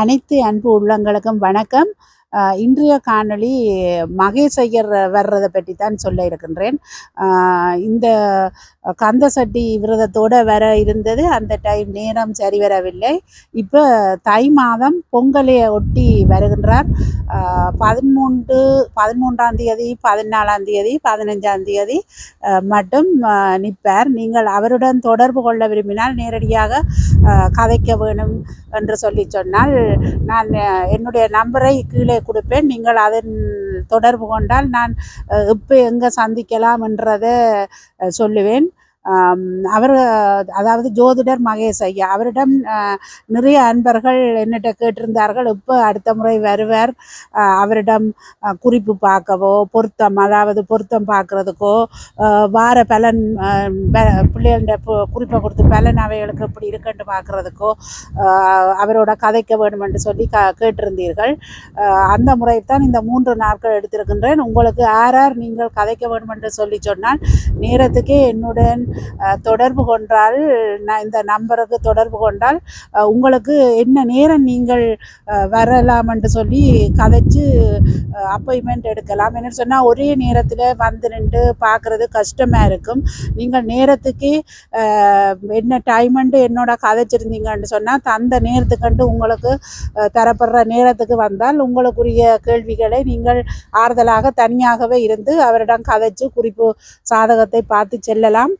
அனைத்து அன்பு உள்ளங்களுக்கும் வணக்கம். இன்றைய காணொளி மகேஷ் ஐயர் வர்றதை பற்றி தான் சொல்ல இருக்கின்றேன். இந்த கந்த சட்டி விரதத்தோடு வர இருந்தது. அந்த டைம் நேரம் சரி வரவில்லை. இப்போ தை மாதம் பொங்கலை ஒட்டி வருகின்றார். பதிமூன்று பதிமூன்றாம் தேதி பதினாலாம் தேதி பதினஞ்சாம் தேதி மட்டும் நிற்பார். நீங்கள் அவருடன் தொடர்பு கொள்ள விரும்பினால் நேரடியாக கதைக்க வேணும் என்று சொல்லி சொன்னால் நான் என்னுடைய நம்பரை கீழே கொடுப்பேன். நீங்கள் அதன் தொடர்பு கொண்டால் நான் எப்போ எங்கே சந்திக்கலாம் என்றதை சொல்லுவேன். அவர் அதாவது ஜோதிடர் மகேஷ் ஐயா அவரிடம் நிறைய அன்பர்கள் என்னிட்ட கேட்டிருந்தார்கள். இப்போ அடுத்த முறை வருவார் அவரிடம் குறிப்பு பார்க்கவோ பொருத்தம் அதாவது பொருத்தம் பார்க்குறதுக்கோ வார பலன் பிள்ளைகள குறிப்பை கொடுத்து பலன் அவைகளுக்கு எப்படி இருக்குன்னு பார்க்குறதுக்கோ அவரோட கதைக்க வேண்டும் என்று சொல்லி க கேட்டிருந்தீர்கள். அந்த முறைத்தான் இந்த மூன்று நாட்கள் எடுத்திருக்கின்றேன். உங்களுக்கு யார் யார் நீங்கள் கதைக்க வேண்டும் என்று சொல்லி சொன்னால் நேரத்துக்கே என்னுடன் தொடர்பு கொண்டால் நான் இந்த நம்பருக்கு தொடர்பு கொண்டால் உங்களுக்கு என்ன நேரம் நீங்கள் அஹ், வரலாம் என்று சொல்லி கதைச்சு அப்பாயின்மெண்ட் எடுக்கலாம். என்ன சொன்னால் ஒரே நேரத்தில் வந்து நின்று பார்க்குறது கஷ்டமாக இருக்கும். நீங்கள் நேரத்துக்கே என்ன டைமண்டு என்னோட கதைச்சிருந்தீங்கன்னு சொன்னால் அந்த நேரத்துக்கண்டு உங்களுக்கு தரப்படுற நேரத்துக்கு வந்தால் உங்களுக்குரிய கேள்விகளை நீங்கள் ஆறுதலாக தனியாகவே இருந்து அவரிடம் கதைச்சு குறிப்பு சாதகத்தை பார்த்து செல்லலாம்.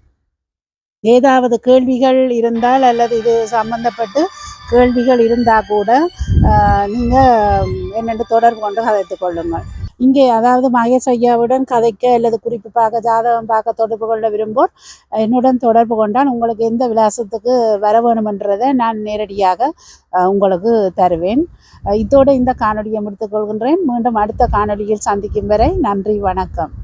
ஏதாவது கேள்விகள் இருந்தால் அல்லது இது சம்பந்தப்பட்டு கேள்விகள் இருந்தால் கூட நீங்கள் என்னென்று தொடர்பு கொண்டு கதைத்து கொள்ளுங்கள். இங்கே அதாவது மகேஷ் ஐயாவுடன் கதைக்க அல்லது குறிப்பு பார்க்க ஜாதகம் பார்க்க தொடர்பு கொள்ள விரும்போர் என்னுடன் தொடர்பு கொண்டால் உங்களுக்கு எந்த விலாசத்துக்கு வர வேணுமென்றதை நான் நேரடியாக உங்களுக்கு தருவேன். இதோடு இந்த காணொலியை முடித்துக்கொள்கின்றேன் மீண்டும் அடுத்த காணொலியில் சந்திக்கும் வரை நன்றி வணக்கம்.